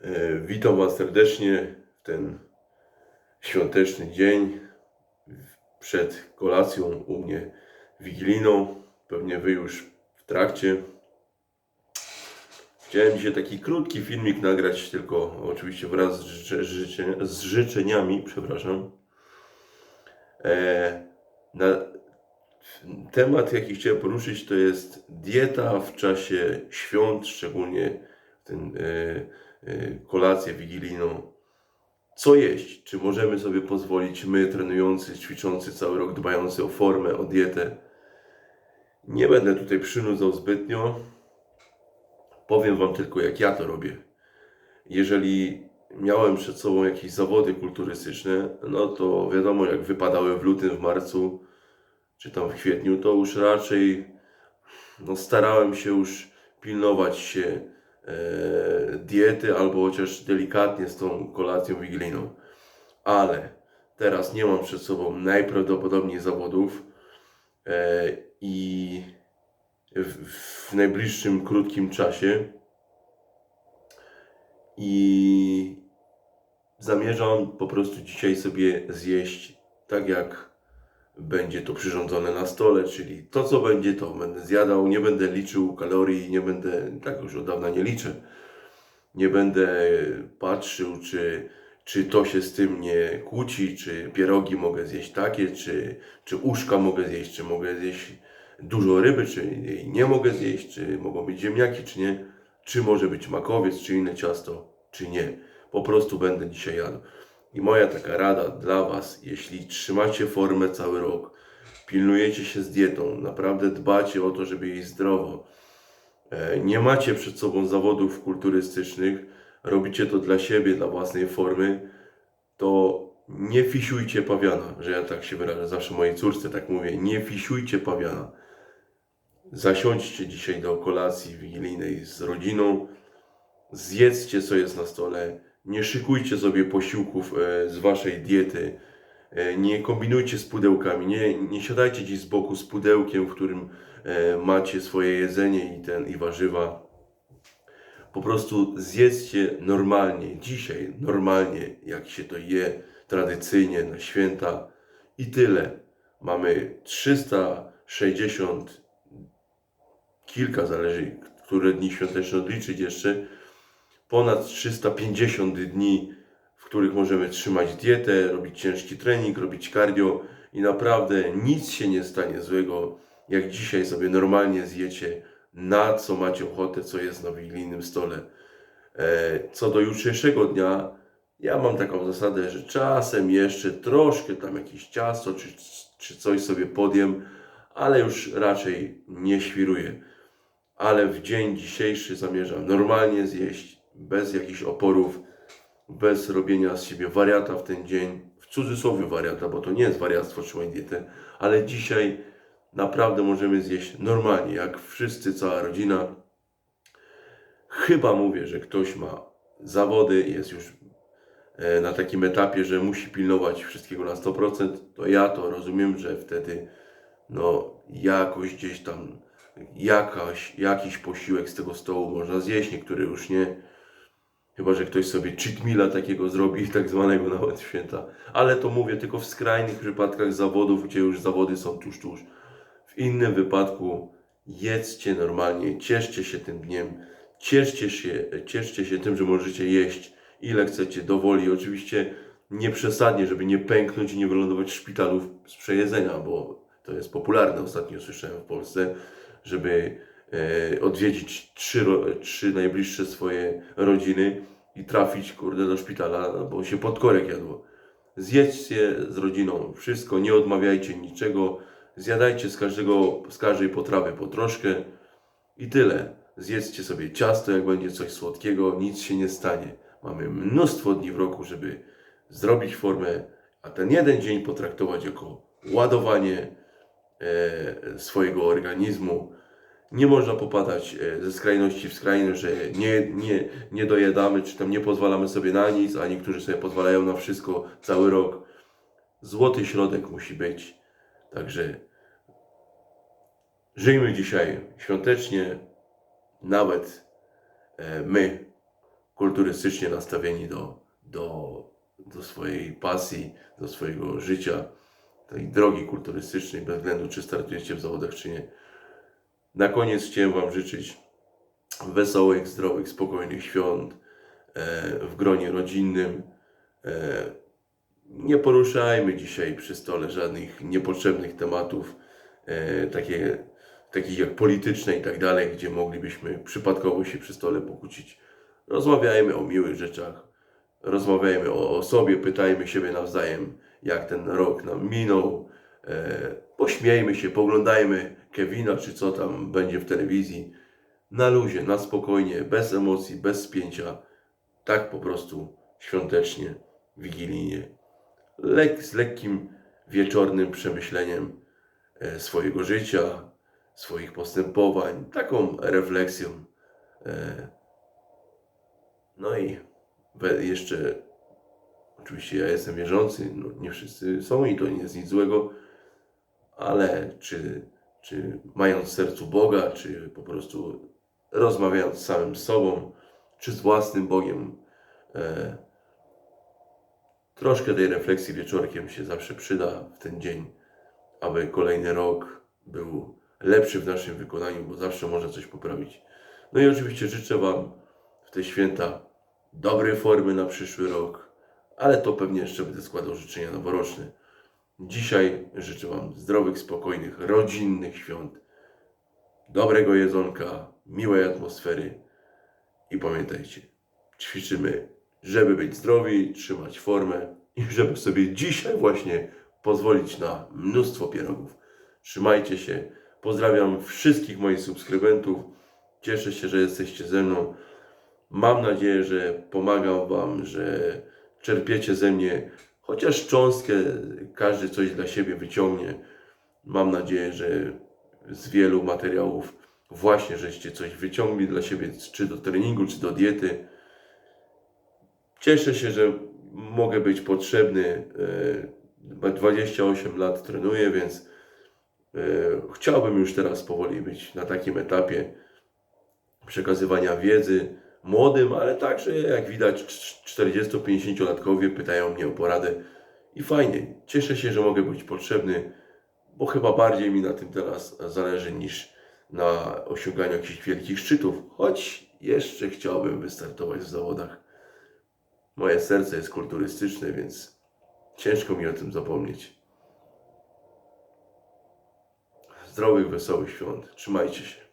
E, Witam Was serdecznie w ten świąteczny dzień przed kolacją u mnie wigilijną. Pewnie Wy już w trakcie. Chciałem dzisiaj taki krótki filmik nagrać, tylko oczywiście wraz z, z życzeniami, przepraszam. E, na, temat, jaki chciałem poruszyć, to jest dieta w czasie świąt, szczególnie ten, e, e, kolację wigilijną. Co jeść? Czy możemy sobie pozwolić, my trenujący, ćwiczący cały rok, dbający o formę, o dietę? Nie będę tutaj przynudzał zbytnio. Powiem Wam tylko, jak ja to robię. Jeżeli miałem przed sobą jakieś zawody kulturystyczne, no to wiadomo, jak wypadały w lutym, w marcu, czy tam w kwietniu, to już raczej no, starałem się już pilnować się diety albo chociaż delikatnie z tą kolacją wigilijną. Ale teraz nie mam przed sobą najprawdopodobniej zawodów e, i w najbliższym krótkim czasie i zamierzam po prostu dzisiaj sobie zjeść tak jak będzie to przyrządzone na stole, czyli to co będzie to będę zjadał, nie będę liczył kalorii, nie będę, tak już od dawna nie liczę, nie będę patrzył czy, czy to się z tym nie kłóci, czy pierogi mogę zjeść takie, czy, czy uszka mogę zjeść, czy mogę zjeść dużo ryby, czy jej nie mogę zjeść, czy mogą być ziemniaki, czy nie, czy może być makowiec, czy inne ciasto, czy nie. Po prostu będę dzisiaj jadł. I moja taka rada dla Was, jeśli trzymacie formę cały rok, pilnujecie się z dietą, naprawdę dbacie o to, żeby jeść zdrowo, e, nie macie przed sobą zawodów kulturystycznych, robicie to dla siebie, dla własnej formy, to nie fisiujcie pawiana, że ja tak się wyrażę, zawsze mojej córce tak mówię, nie fisiujcie pawiana. Zasiądźcie dzisiaj do kolacji wigilijnej z rodziną, zjedzcie co jest na stole, nie szykujcie sobie posiłków e, z waszej diety, e, nie kombinujcie z pudełkami, nie, nie siadajcie gdzieś z boku z pudełkiem, w którym e, macie swoje jedzenie i, ten, i warzywa. Po prostu zjedzcie normalnie, dzisiaj normalnie, jak się to je tradycyjnie na święta i tyle. Mamy 360 kilka, zależy, które dni świąteczne odliczyć jeszcze, ponad 350 dni, w których możemy trzymać dietę, robić ciężki trening, robić cardio i naprawdę nic się nie stanie złego, jak dzisiaj sobie normalnie zjecie na co macie ochotę, co jest na wigilijnym stole. E, Co do jutrzejszego dnia, ja mam taką zasadę, że czasem jeszcze troszkę tam jakieś ciasto czy, czy coś sobie podjem, ale już raczej nie świruję. Ale w dzień dzisiejszy zamierzam normalnie zjeść, bez jakichś oporów, bez robienia z siebie wariata w ten dzień, w cudzysłowie wariata, bo to nie jest wariactwo trzymać dietę, ale dzisiaj naprawdę możemy zjeść normalnie, jak wszyscy, cała rodzina. Chyba mówię, że ktoś ma zawody, jest już e, na takim etapie, że musi pilnować wszystkiego na 100%, to ja to rozumiem, że wtedy no jakoś gdzieś tam jakaś, jakiś posiłek z tego stołu można zjeść, niektóre już nie. Chyba, że ktoś sobie cheat meala takiego zrobi, tak zwanego nawet święta. Ale to mówię tylko w skrajnych przypadkach zawodów, gdzie już zawody są tuż, tuż. W innym wypadku jedzcie normalnie, cieszcie się tym dniem, cieszcie się, cieszcie się tym, że możecie jeść ile chcecie, dowoli. Oczywiście nie przesadnie, żeby nie pęknąć i nie wylądować w szpitalu z przejedzenia, bo to jest popularne, ostatnio słyszałem w Polsce, żeby odwiedzić trzy, trzy najbliższe swoje rodziny i trafić, kurde, do szpitala, no, bo się podkorek jadło. Zjedzcie z rodziną wszystko, nie odmawiajcie niczego, zjadajcie z, każdego, z każdej potrawy po troszkę i tyle. Zjedzcie sobie ciasto, jak będzie coś słodkiego, nic się nie stanie. Mamy mnóstwo dni w roku, żeby zrobić formę, a ten jeden dzień potraktować jako ładowanie e, swojego organizmu. Nie można popadać e, ze skrajności w skrajność, że nie, nie, nie dojadamy, czy tam nie pozwalamy sobie na nic, a niektórzy sobie pozwalają na wszystko cały rok. Złoty środek musi być. Także żyjmy dzisiaj świątecznie, nawet e, my, kulturystycznie nastawieni do, do, do swojej pasji, do swojego życia, tej drogi kulturystycznej, bez względu czy startujecie w zawodach, czy nie. Na koniec chciałem Wam życzyć wesołych, zdrowych, spokojnych świąt e, w gronie rodzinnym. E, nie poruszajmy dzisiaj przy stole żadnych niepotrzebnych tematów, e, takie, takich jak polityczne i tak dalej, gdzie moglibyśmy przypadkowo się przy stole pokłócić. Rozmawiajmy o miłych rzeczach, rozmawiajmy o, o sobie, pytajmy siebie nawzajem, jak ten rok nam minął. Pośmiejmy się, poglądajmy Kevina, czy co tam będzie w telewizji. Na luzie, na spokojnie, bez emocji, bez spięcia. Tak po prostu świątecznie, wigilijnie. Lek, z lekkim wieczornym przemyśleniem e, swojego życia, swoich postępowań, taką refleksją. E, no i jeszcze, oczywiście ja jestem wierzący, no nie wszyscy są i to nie jest nic złego, ale czy, czy mając w sercu Boga, czy po prostu rozmawiając z samym sobą, czy z własnym Bogiem, e, troszkę tej refleksji wieczorkiem się zawsze przyda w ten dzień, aby kolejny rok był lepszy w naszym wykonaniu, bo zawsze można coś poprawić. No i oczywiście życzę Wam w te święta dobrej formy na przyszły rok, ale to pewnie jeszcze będę składał życzenia noworoczne. Dzisiaj życzę Wam zdrowych, spokojnych, rodzinnych świąt, dobrego jedzonka, miłej atmosfery i pamiętajcie, ćwiczymy, żeby być zdrowi, trzymać formę i żeby sobie dzisiaj właśnie pozwolić na mnóstwo pierogów. Trzymajcie się. Pozdrawiam wszystkich moich subskrybentów. Cieszę się, że jesteście ze mną. Mam nadzieję, że pomagam Wam, że czerpiecie ze mnie chociaż cząstkę, każdy coś dla siebie wyciągnie. Mam nadzieję, że z wielu materiałów właśnie żeście coś wyciągli dla siebie, czy do treningu, czy do diety. Cieszę się, że mogę być potrzebny. E, 28 lat trenuję, więc e, chciałbym już teraz powoli być na takim etapie przekazywania wiedzy młodym, ale także jak widać 40-50-latkowie pytają mnie o poradę i fajnie. Cieszę się, że mogę być potrzebny, bo chyba bardziej mi na tym teraz zależy niż na osiąganiu jakichś wielkich szczytów, choć jeszcze chciałbym wystartować w zawodach. Moje serce jest kulturystyczne, więc ciężko mi o tym zapomnieć. Zdrowych, wesołych świąt. Trzymajcie się.